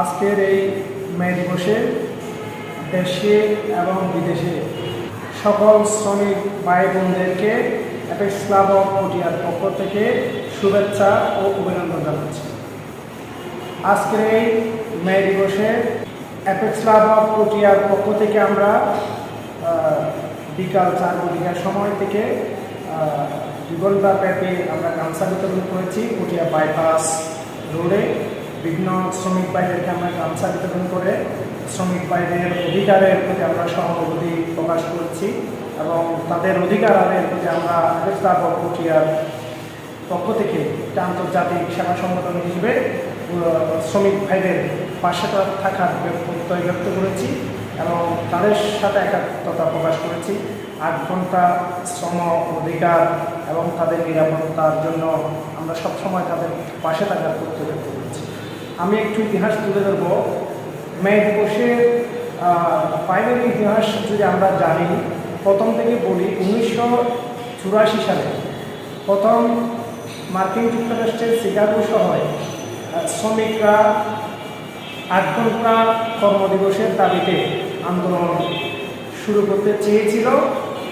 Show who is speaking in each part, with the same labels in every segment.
Speaker 1: আজকের এই মে দিবসে দেশে এবং বিদেশে সকল শ্রমিক ভাই বোনদেরকে অ্যাপেক্স ক্লাব অফ পটিয়ার পক্ষ থেকে শুভেচ্ছা ও অভিনন্দন জানাচ্ছি। আজকের এই মে দিবসে অ্যাপেক্স ক্লাব অফ পটিয়ার পক্ষ থেকে আমরা বিকাল চার ঘটিকার সময় থেকে দুই ঘণ্টা ব্যাপী আমরা গামছা বিতরণ করেছি পটিয়া বাইপাস রোডে। বিভিন্ন শ্রমিক ভাইদেরকে আমরা গামছা বিতরণ করে শ্রমিক ভাইদের অধিকারের প্রতি আমরা সহানুভূতি প্রকাশ করছি এবং তাদের অধিকার আদায়ের প্রতি আমরা ক্লাব অফ পক্ষ থেকে একটা আন্তর্জাতিক সেবা সংগঠন হিসেবে শ্রমিক ভাইদের পাশে থাকার প্রত্যয় ব্যক্ত করেছি এবং তাদের সাথে একাত্মতা প্রকাশ করেছি। আট ঘণ্টা শ্রম অধিকার এবং তাদের নিরাপত্তার জন্য আমরা সবসময় তাদের পাশে থাকার প্রত্যয় ব্যক্ত আমি একটু ইতিহাস তুলে ধরবো। মে দিবসের প্রাইমারি ইতিহাস যদি আমরা জানি, প্রথম থেকে বলি উনিশশো চুরাশি সালে প্রথম মার্কিন যুক্তরাষ্ট্রের শিকাগো শহরে শ্রমিকরা আট ঘণ্টা কর্মদিবসের দাবিতে আন্দোলন শুরু করতে চেয়েছিল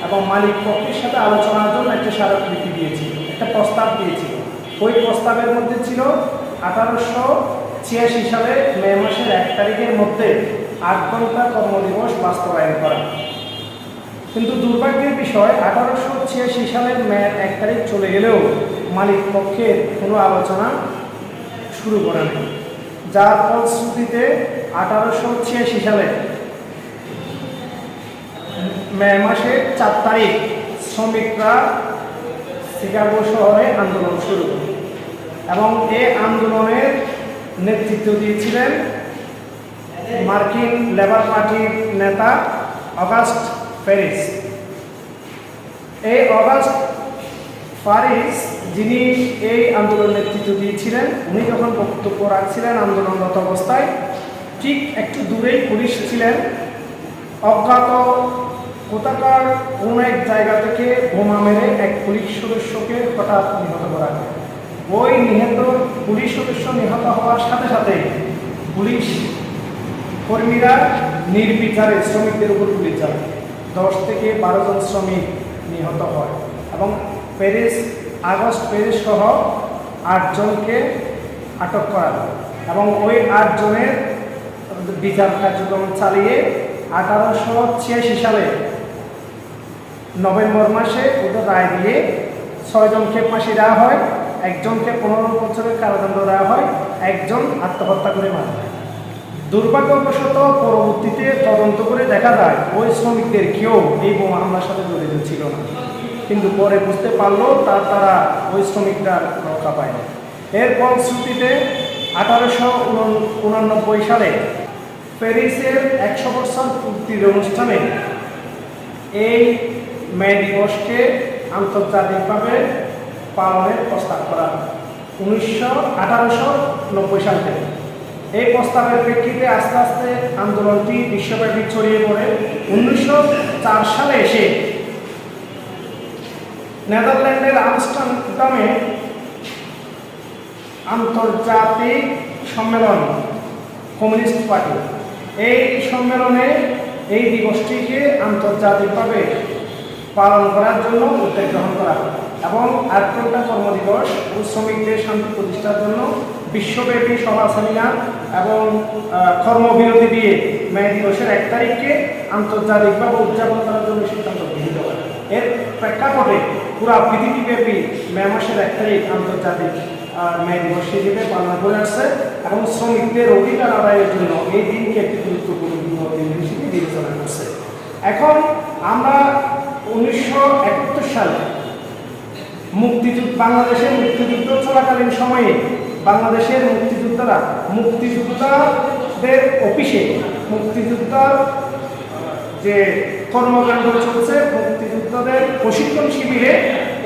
Speaker 1: এবং মালিক পক্ষের সাথে আলোচনার জন্য একটা স্মারকলিপি দিয়েছিল, একটা প্রস্তাব দিয়েছিল। ওই প্রস্তাবের মধ্যে ছিল আঠারোশো ছিয়াশি সালে মে মাসের এক তারিখের মধ্যে আট ঘণ্টা কর্মদিবস বাস্তবায়ন করা। কিন্তু দুর্ভাগ্যের বিষয়, আঠারোশো ছিয়াশি সালের মে এক তারিখ চলে গেলেও মালিক পক্ষের কোনো আলোচনা শুরু করে নেই, যার ফলশ্রুতিতে আঠারোশো ছিয়াশি সালে মে মাসের চার তারিখ শ্রমিকরা শিকাগো শহরে আন্দোলন শুরু। করে এবং এই আন্দোলনের নেতৃত্ব দিয়েছিলেন মার্কিন লেবার পার্টির নেতা অগাস্ট প্যারিস এই অগাস্ট প্যারিস যিনি এই আন্দোলন নেতৃত্ব দিয়েছিলেন, উনি যখন বক্তব্য রাখছিলেন আন্দোলনরত অবস্থায়, ঠিক একটু দূরেই পুলিশ ছিলেন। অজ্ঞাত কোথাকার কোন এক জায়গা থেকে বোমা মেরে এক পুলিশ সদস্যকে হঠাৎ নিহত করা হয়। ওই নিহত পুলিশ সদস্য নিহত হওয়ার সাথে সাথে পুলিশ কর্মীরা নির্বিচারে শ্রমিকদের উপর গুলি চালায়। দশ থেকে বারো জন শ্রমিক নিহত হয় এবং প্যারিস, আগস্ট প্যারিস সহ আটজনকে আটক করা হয় এবং ওই আটজনের বিচার কার্যক্রম চালিয়ে আঠারোশো ছিয়াশি সালে নভেম্বর মাসে ওদের রায় দিয়ে ছয়জনকে ফাঁসি দেওয়া হয়। একজনকে পনেরো বছরের কারাদণ্ড দেওয়া হয়, একজন আত্মহত্যা করে মারা যায়। দুর্ভাগ্যবশত পরবর্তীতে তদন্ত করে দেখা যায়, ওই শ্রমিকদের কেউ এই বোমা হামলার সাথে জড়িত ছিল না। কিন্তু পরে বুঝতে পারল তার তারা ওই শ্রমিকরা রক্ষা পায়নি। এর ফলশ্রুতিতে আঠারোশো উনানব্বই সালে প্যারিসের একশো বছর পূর্তির অনুষ্ঠানে এই মে দিবসকে আন্তর্জাতিকভাবে পালনের প্রস্তাব করা। উনিশশো আঠারোশো নব্বই সাল থেকে। এই প্রস্তাবের প্রেক্ষিতে আস্তে আস্তে আন্দোলনটি বিশ্বব্যাপী ছড়িয়ে পড়ে। উনিশশো চার সালে এসে নেদারল্যান্ডের আমস্টারডামে আন্তর্জাতিক সম্মেলন, কমিউনিস্ট পার্টি। এই সম্মেলনে এই দিবসটিকে আন্তর্জাতিকভাবে পালন করার জন্য উদ্যোগ গ্রহণ করা হয়। এবং ঘণ্টা কর্মদিবস ও শ্রমিকদের শান্তি প্রতিষ্ঠার জন্য বিশ্বব্যাপী সভা সেমিনার এবং কর্মবিরতি দিয়ে মে দিবসের এক তারিখকে আন্তর্জাতিকভাবে উদযাপন করার জন্য সিদ্ধান্ত গৃহীত হয়। এর প্রেক্ষাপটে পুরা পৃথিবীব্যাপী মে মাসের এক তারিখ আন্তর্জাতিক মে দিবস হিসেবে পালন করে আসছে এবং শ্রমিকদের অধিকার আদায়ের জন্য এই দিনকে একটি গুরুত্বপূর্ণ দিন হিসেবে বিবেচনা করছে। এখন আমরা উনিশশো একাত্তর সালে মুক্তিযুদ্ধ, বাংলাদেশের মুক্তিযুদ্ধ চলাকালীন সময়ে বাংলাদেশের মুক্তিযোদ্ধারা মুক্তিযোদ্ধাদের অফিসে মুক্তিযোদ্ধার যে কর্মকাণ্ড চলছে, মুক্তিযোদ্ধাদের প্রশিক্ষণ শিবিরে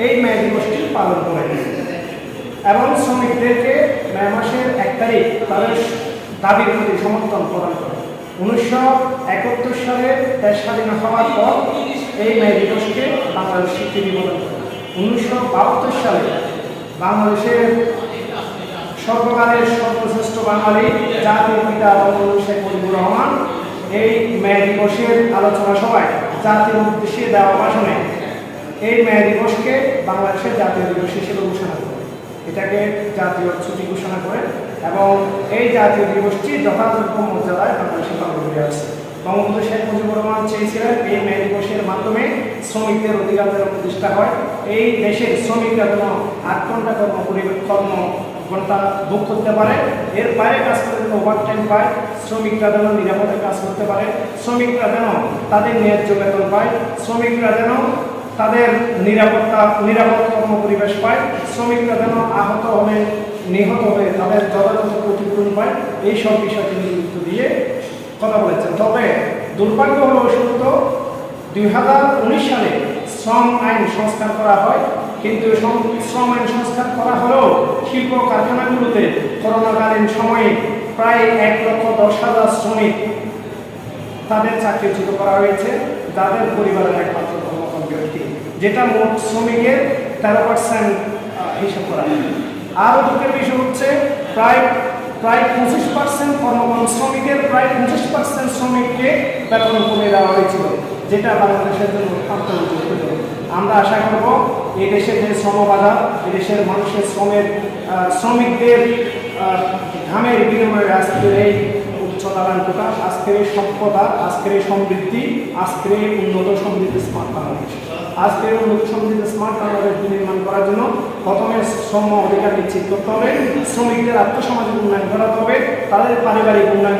Speaker 1: এই মে দিবসটি পালন করে এবং শ্রমিকদেরকে মে মাসের এক তারিখ তাদের দাবির প্রতি সমর্থন প্রদান করে উনিশশো একাত্তর সালে দেশ স্বাধীন হওয়ার পর এই মে দিবসকে বাংলাদেশ স্বীকৃতি প্রদান করে উনিশশো বাহাত্তর সালে বাংলাদেশের সর্বকালের সর্বশ্রেষ্ঠ বাঙালি জাতির পিতা বঙ্গবন্ধু শেখ মুজিবুর রহমান এই মে দিবসের আলোচনা সভায় জাতির উদ্দেশ্যে দেওয়া ভাষণে এই মে দিবসকে বাংলাদেশের জাতীয় দিবস হিসেবে ঘোষণা করে এটাকে জাতীয় ছুটি ঘোষণা করে এবং এই জাতীয় দিবসটি যথাযোগ্য মর্যাদায় বাংলাদেশে পালন করে আসছে বঙ্গবন্ধু শেখ মুজিবুর রহমান চেয়েছিলেন এই মে দিবসের মাধ্যমে শ্রমিকদের অধিকার প্রতিষ্ঠা হয়। এই দেশের শ্রমিকরা যেন আট ঘণ্টা কর্ম কর্ম ঘণ্টা ভোগ করতে পারে, এর বাইরে কাজ করতে যেন ওভার টাইম পায়, শ্রমিকরা যেন নিরাপদে কাজ করতে পারে, শ্রমিকরা যেন তাদের ন্যায্য বেতন পায়, শ্রমিকরা যেন তাদের নিরাপত্তা, নিরাপদ কর্ম পরিবেশ পায়, শ্রমিকরা যেন আহত হবে নিহত হবে তাদের যথাযথ ক্ষতিপূরণ পায়, এই সব বিষয়ে গুরুত্ব দিয়ে কথা বলেছেন। তবে দুর্ভাগ্য হল সত্য দুই হাজার উনিশ সালে শ্রম আইন সংস্কার করা হয়, কিন্তু শ্রম- আইন সংস্কার করা হলেও শিল্প কারখানাগুলোতে করোনাকালীন সময়ে প্রায় এক লক্ষ দশ হাজার শ্রমিক তাদের চাকরিচ্যুত করা হয়েছে, যাদের পরিবারের একমাত্র কর্মকর্তা ব্যক্তি, যেটা মোট শ্রমিকের তেরো পার্সেন্ট হিসাব করা আরও দুঃখের বিষয় হচ্ছে, প্রায় প্রায় পঁচিশ পার্সেন্ট কর্মকর্ম শ্রমিকের, প্রায় পঁচিশ পার্সেন্ট শ্রমিককে বেতন কমে দেওয়া হয়েছিল, যেটা বাংলাদেশের জন্য অত্যন্ত আমরা আশা করব এই দেশের যে শ্রমবাজার এই দেশের মানুষের শ্রমের শ্রমিকদের ঘামের বিনিময়ে আজকের এই উচ্চ দালানটা আজকের এই সভ্যতা, আজকের এই সমৃদ্ধি, আজকের এই উন্নত সমৃদ্ধি স্মার্ট বাংলাদেশ। আজকের উন্নত সমৃদ্ধি স্মার্ট বাংলাদেশ নির্মাণ করার জন্য প্রথমে শ্রম অধিকার নিশ্চিত করতে হবে, শ্রমিকদের আত্মসমাজের উন্নয়ন করাতে হবে, তাদের পারিবারিক উন্নয়ন